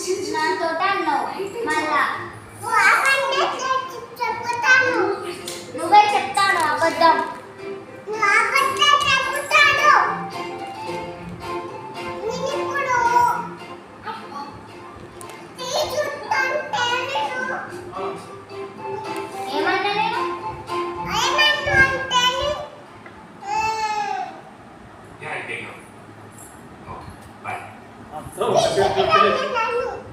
నాతో అన్నావు మళ్ళా నువ్వే చెప్తాను అబద్ధం Yeah, I think. Oh, bye. Oh, so.